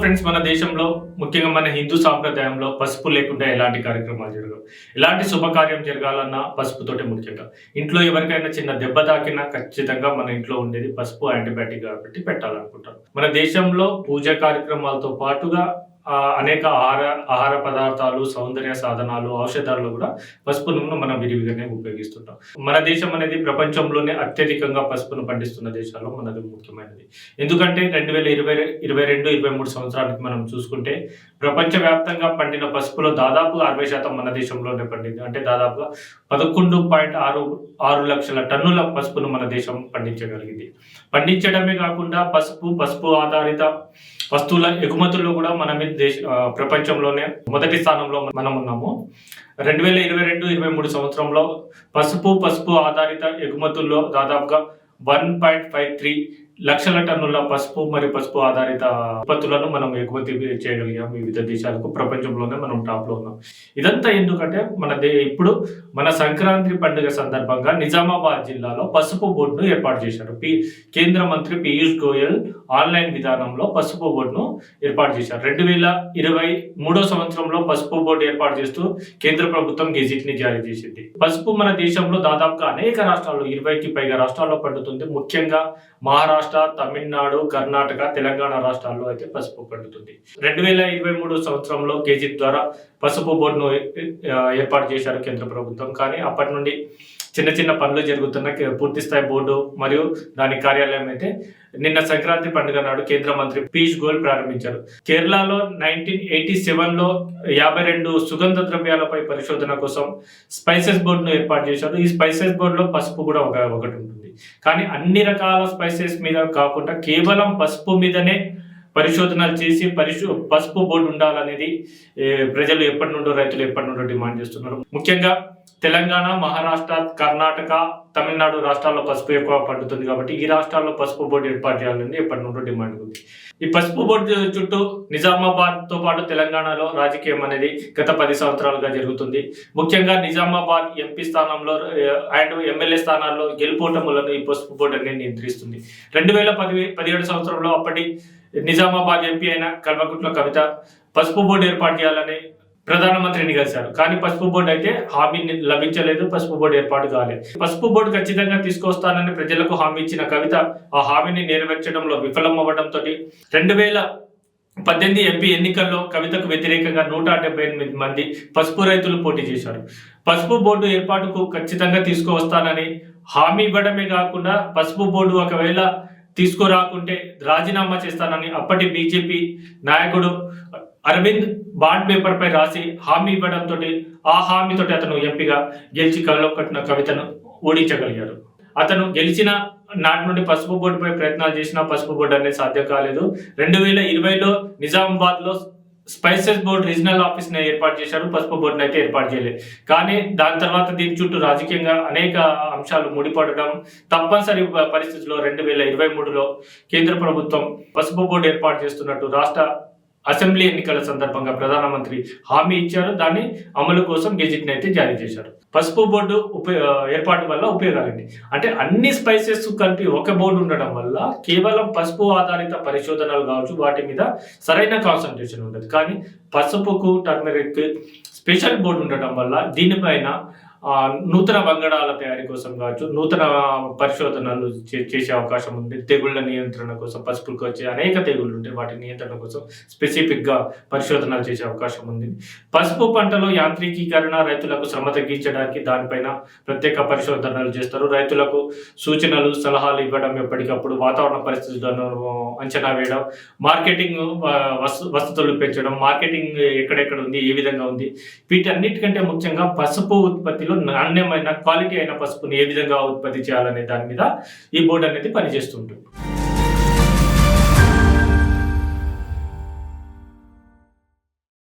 Friends మన దేశంలో ముఖ్యంగా మన హిందూ సాంప్రదాయంలో పసుపు లేకుండా ఎలాంటి కార్యక్రమాలు జరగవు. ఎలాంటి శుభకార్యం జరగాలన్నా పసుపుతోటే ముఖ్యంగా. ఇంట్లో ఎవరికైనా చిన్న దెబ్బ తాకినా ఖచ్చితంగా మన ఇంట్లో ఉండేది పసుపు యాంటీబయాటిక్ కాబట్టి పెట్టాలనుకుంటారు. మన దేశంలో పూజా కార్యక్రమాలతో పాటుగా అనేక ఆహార ఆహార పదార్థాలు సౌందర్య సాధనాలు ఔషధాలు కూడా పసుపును మనం విరివిగానే ఉపయోగిస్తుంటాం. మన దేశం అనేది ప్రపంచంలోనే అత్యధికంగా పసుపును పండిస్తున్న దేశాల్లో మనది ముఖ్యమైనది. ఎందుకంటే రెండు వేల ఇరవై ఇరవై రెండు ఇరవై మూడు సంవత్సరానికి మనం చూసుకుంటే ప్రపంచవ్యాప్తంగా పండిన పసుపులో దాదాపు అరవై శాతం మన దేశంలోనే పండింది. అంటే దాదాపుగా పదకొండు పాయింట్ ఆరు ఆరు లక్షల టన్నుల పసుపును మన దేశం పండించగలిగింది. పండించడమే కాకుండా పసుపు పసుపు ఆధారిత వస్తువుల ఎగుమతుల్లో కూడా మనం దేశ ప్రపంచంలోనే మొదటి స్థానంలో మనం ఉన్నాము. రెండు వేల ఇరవై రెండు ఇరవై మూడు సంవత్సరంలో పసుపు పసుపు ఆధారిత ఎగుమతుల్లో దాదాపుగా వన్ పాయింట్ ఫైవ్ త్రీ లక్షల టన్నుల పసుపు మరియు పసుపు ఆధారిత ఉత్పత్తులను మనం ఎగుమతి చేయగలిగాం వివిధ దేశాలకు. ప్రపంచంలోనే మనం టాప్లో ఉన్నాం. ఇదంతా ఎందుకంటే మన దే ఇప్పుడు మన సంక్రాంతి పండుగ సందర్భంగా నిజామాబాద్ జిల్లాలో పసుపు బోర్డును ఏర్పాటు చేశారు. పి కేంద్ర మంత్రి పీయూష్ గోయల్ ఆన్లైన్ విధానంలో పసుపు బోర్డును ఏర్పాటు చేశారు. రెండు వేల ఇరవై మూడో సంవత్సరంలో పసుపు బోర్డు ఏర్పాటు చేస్తూ కేంద్ర ప్రభుత్వం గెజిట్ని జారీ చేసింది. పసుపు మన దేశంలో దాదాపుగా అనేక రాష్ట్రాల్లో ఇరవైకి పైగా రాష్ట్రాల్లో పండుతుంది. ముఖ్యంగా మహారాష్ట్ర తమిళనాడు కర్ణాటక తెలంగాణ రాష్ట్రాల్లో అయితే పసుపు పండుతుంది. రెండు వేల ఇరవై మూడు సంవత్సరంలో కేజీ ద్వారా పసుపు బోర్డును ఏర్పాటు చేశారు కేంద్ర ప్రభుత్వం. కానీ అప్పటి నుండి చిన్న చిన్న పనులు జరుగుతున్న పూర్తి స్థాయి బోర్డు మరియు దాని కార్యాలయం అయితే నిన్న సంక్రాంతి పండుగ నాడు కేంద్ర మంత్రి పీయూష్ గోయల్ ప్రారంభించారు. కేరళలో నైన్టీన్ ఎయిటీ సెవెన్లో యాభై రెండు సుగంధ ద్రవ్యాలపై పరిశోధన కోసం స్పైసెస్ బోర్డును ఏర్పాటు చేశారు. ఈ స్పైసెస్ బోర్డులో పసుపు కూడా ఒక ఒకటి ఉంటుంది. కానీ అన్ని రకాల స్పైసెస్ మీద కాకుండా కేవలం పసుపు మీదనే పరిశోధనలు చేసి పరిశు పసుపు బోర్డు ఉండాలనేది ప్రజలు ఎప్పటి నుండో రైతులు ఎప్పటి నుండో డిమాండ్ చేస్తున్నారు. ముఖ్యంగా తెలంగాణ మహారాష్ట్ర కర్ణాటక తమిళనాడు రాష్ట్రాల్లో పసుపు ఎక్కువ పండుతుంది కాబట్టి ఈ రాష్ట్రాల్లో పసుపు బోర్డు ఏర్పాటు చేయాలని ఎప్పటి నుండో డిమాండ్ ఉంది. ఈ పసుపు బోర్డు చుట్టూ నిజామాబాద్తో పాటు తెలంగాణలో రాజకీయం అనేది గత పది సంవత్సరాలుగా జరుగుతుంది. ముఖ్యంగా నిజామాబాద్ ఎంపీ స్థానంలో అండ్ ఎమ్మెల్యే స్థానాల్లో గెలుపోటములను ఈ పసుపు బోర్డు అనేది నియంత్రిస్తుంది. రెండు వేల పది పదిహేడు సంవత్సరంలో అప్పటి నిజామాబాద్ ఎంపీ అయిన కల్వకుట్ల కవిత పసుపు బోర్డు ఏర్పాటు చేయాలని ప్రధానమంత్రిని కలిశారు. కానీ పసుపు బోర్డు అయితే హామీ లభించలేదు పసుపు బోర్డు ఏర్పాటు కాలేదు. పసుపు బోర్డు ఖచ్చితంగా తీసుకొస్తానని ప్రజలకు హామీ ఇచ్చిన కవిత ఆ హామీని నెరవేర్చడంలో విఫలం అవ్వడంతో రెండు వేల పద్దెనిమిది ఎంపీ ఎన్నికల్లో కవితకు వ్యతిరేకంగా నూట డెబ్బై ఎనిమిది మంది పసుపు రైతులు పోటీ చేశారు. పసుపు బోర్డు ఏర్పాటుకు ఖచ్చితంగా తీసుకువస్తానని హామీ ఇవ్వడమే కాకుండా పసుపు బోర్డు ఒకవేళ తీసుకురాకుంటే రాజీనామా చేస్తానని అప్పటి బీజేపీ నాయకుడు అరవింద్ బాండ్ పేపర్ పై రాసి హామీ ఇవ్వడంతో ఆ హామీతో అతను ఎంపీగా గెలిచి కళ్ళలో కట్టిన కవితను ఓడించగలిగారు అతను గెలిచిన నాటి నుండి పసుపు బోర్డుపై ప్రయత్నాలు చేసినా పసుపు బోర్డు అనేది సాధ్యం కాలేదు. రెండు వేల ఇరవైలో నిజామాబాద్లో స్పైసెస్ బోర్డు రీజనల్ ఆఫీస్ని ఏర్పాటు చేశారు పసుపు బోర్డుని అయితే ఏర్పాటు చేయలేదు. కానీ దాని తర్వాత దీని చుట్టూ రాజకీయంగా అనేక అంశాలు ముడిపడడం తప్పనిసరి పరిస్థితుల్లో రెండు వేల ఇరవై మూడులో కేంద్ర ప్రభుత్వం పసుపు బోర్డు ఏర్పాటు చేస్తున్నట్టు రాష్ట్ర అసెంబ్లీ ఎన్నికల సందర్భంగా ప్రధానమంత్రి హామీ ఇచ్చారు. దాన్ని అమలు కోసం గెజిట్ అయితే జారీ చేశారు. పసుపు బోర్డు ఉపయో ఏర్పాటు వల్ల ఉపయోగాలండి అంటే అన్ని స్పైసెస్ కలిపి ఒక బోర్డు ఉండడం వల్ల కేవలం పసుపు ఆధారిత పరిశోధనలు కావచ్చు వాటి మీద సరైన కాన్సన్ట్రేషన్ ఉండదు. కానీ పసుపుకు టర్మరిక్ స్పెషల్ బోర్డు ఉండటం వల్ల దీనిపైన నూతన వంగడాల తయారీ కోసం కావచ్చు నూతన పరిశోధనలు చే- చేసే అవకాశం ఉంది. తెగుళ్ళ నియంత్రణ కోసం పసుపులకు వచ్చే అనేక తెగుళ్ళు ఉంటాయి వాటి నియంత్రణ కోసం స్పెసిఫిక్గా పరిశోధనలు చేసే అవకాశం ఉంది. పసుపు పంటలో యాంత్రికీకరణ రైతులకు శ్రమ తగ్గించడానికి దానిపైన ప్రత్యేక పరిశోధనలు చేస్తారు. రైతులకు సూచనలు సలహాలు ఇవ్వడం ఎప్పటికప్పుడు వాతావరణ పరిస్థితులను అంచనా వేయడం మార్కెటింగ్ వసతులు పెంచడం మార్కెటింగ్ ఎక్కడెక్కడ ఉంది ఏ విధంగా ఉంది వీటన్నిటికంటే ముఖ్యంగా పసుపు ఉత్పత్తి ఉత్పత్తిలో నాణ్యమైన క్వాలిటీ అయిన పసుపుని ఏ విధంగా ఉత్పత్తి చేయాలనే దాని మీద ఈ బోర్డు అనేది పనిచేస్తుంటుంది